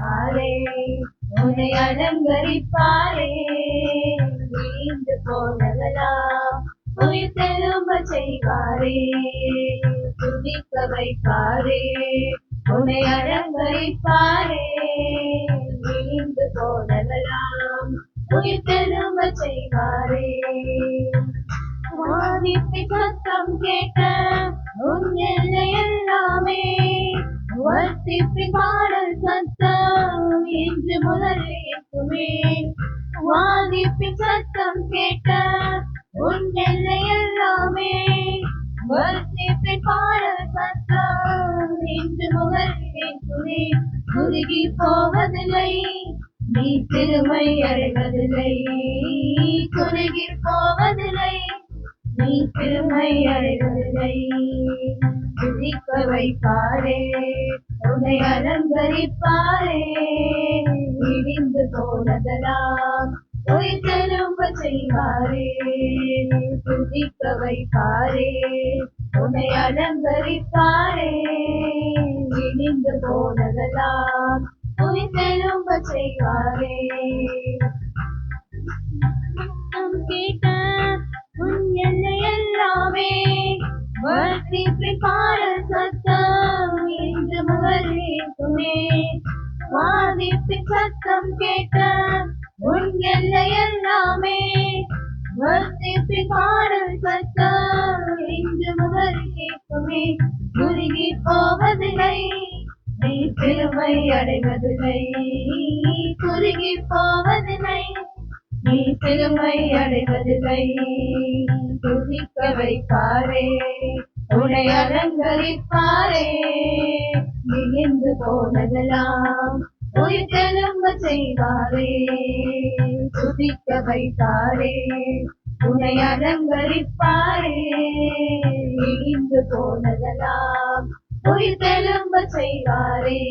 ஆரே உன்னை அலங்கரிப்பாரே. வீழ்ந்து போனதெல்லாம் உயிர் திரும்ப செய்வாரே. துதிக்க வைப்பாரே உன்னை அலங்கரிப்பாரே. வீழ்ந்து போனதெல்லாம் உயிர் திரும்ப செய்வாரே. வாதிப்பை சத்தம் கேட்ட உன் எல்லை எல்லாமே வர்த்திப்பின் பாடல் சத்தம் இன்று முதலே வாதிப்பின் சத்தம் கேட்ட உன் எல்லை எல்லாமே. வர்த்திப்பின் பாடல் சத்தம் இன்று முதலேக்குமே குறுகி போவதில்லை நீ திருமை அடைவதில்லை. குறுகி போவதில்லை நீ திருமை அடைவதில்லை. துதிக்க வைப்பாரே உன்னை அலங்கரிப்பாரே. இடிந்து போனதெல்லாம் போய் திரும்ப செய்வாரே. துதிக்க வைப்பாரே உன்னை அலங்கரிப்பாரே. இடிந்து போனதெல்லாம் போய் திரும்ப செய்வாரே. கேட்ட உன் எல்லை எல்லாமே வர்த்தி பிரிப்பாரே இன்று முதலேக்குமே சத்தம் கேட்ட உன் எல்லை எல்லாமே. வர்த்திப்பின் பாடல் சத்தம் இன்று முதல் கேட்குமே குறுகி போவதில்லை. நீ பெருமை அடைவதில்லை. குறுகி போவதில்லை. நீ பெருமை அடைவதில்லை. துதிக்க வைப்பாரே. உடை அலங்கரிப்பாரே. விழுந்து போனதெல்லாம் உயிர்த்தெலும்ப செய்வாரே. துதிக்க வைத்தாரே. உன்னை அலங்கரிப்பாரே. இடிந்து போனதெல்லாம் உயிர்த்தெலும்ப செய்வாரே.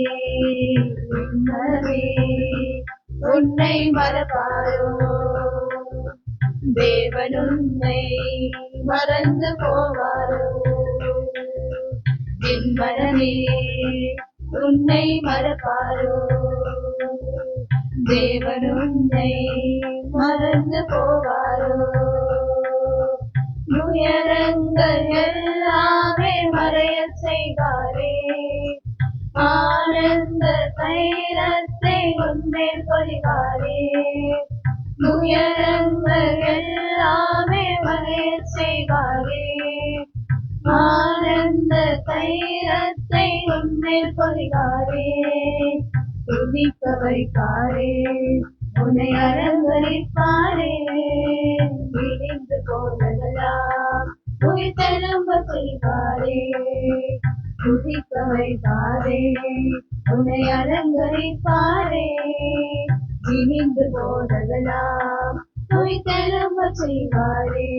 உன்னை மறப்பாரோ. தேவன் உன்னை மறந்து போவாரோ. என் மனமே உன்னை மறப்பாரோ? தேவன் உன்னை மறந்து போவாரோ? துயரங்கள் எல்லாமே மறைய செய்வாரே. ஆனந்த தைரத்தை உன்னை பொழிவாரே. துயரங்கள் எல்லாமே மறைய செய்வாரே. ஆ உன்மேல் பொழிவாரே உன்னை அலங்கரிப்பாரே விரிந்து போனதெல்லாம் உயிர் திரும்ப செய்வாரே துதிக்க உன்னை அலங்கரிப்பாரே விரிந்து போனதெல்லாம் உயிர் திரும்ப செய்வாரே